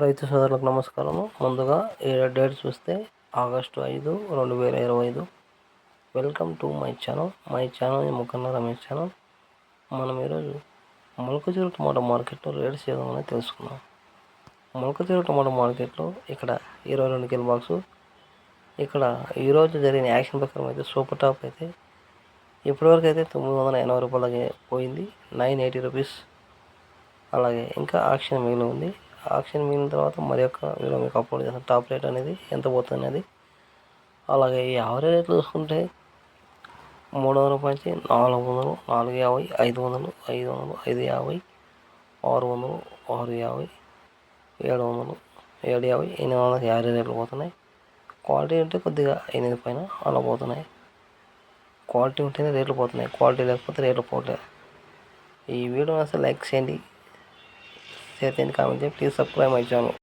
రైతు సోదరులకు నమస్కారము. ముందుగా ఈ డేట్ చూస్తే ఆగస్టు ఐదు రెండు వేల ఇరవై ఐదు welcome to my channel my channel Mukhanna Ramesh channel మనం ఈరోజు మొలకచూరు టమాటో మార్కెట్లో రేట్స్ ఏదో తెలుసుకుందాం. మొలకచూరు టమాటో మార్కెట్లో ఇక్కడ ఇరవై రెండు కిలో బాక్సు. ఇక్కడ ఈరోజు జరిగిన యాక్షన్ ప్రకారం అయితే సూపర్ టాప్ అయితే ఇప్పటివరకు అయితే తొమ్మిది వందల ఎనభై రూపాయలకి పోయింది. Nine eighty rupees. అలాగే ఇంకా ఆక్షన్ మిగిలి ఉంది. ఆక్షన్ మిగిలిన తర్వాత మరి యొక్క వీడియో మీకు అప్లోడ్ చేస్తాను. టాప్ రేట్ అనేది ఎంత పోతుంది అనేది. అలాగే ఈ యావరేజ్ రేట్లు చూసుకుంటే మూడు వందల నుంచి నాలుగు వందలు నాలుగు యాభై ఐదు వందలు ఐదు వందలు ఐదు యాభై ఆరు వందలు ఆరు యాభై ఏడు వందలు ఏడు యాభై ఎనిమిది వందల యాభై రేట్లు పోతున్నాయి. క్వాలిటీ ఉంటే కొద్దిగా ఎనిమిది పైన అలా పోతున్నాయి. క్వాలిటీ ఉంటేనే రేట్లు పోతున్నాయి. క్వాలిటీ లేకపోతే రేట్లు పోవట్లేదు ఈ వీడియో అసలు లైక్ చేయండి. షేర్ చేయండి కామెంట్ చేయండి ప్లీజ్ సబ్స్క్రైబ్ మై ఛానల్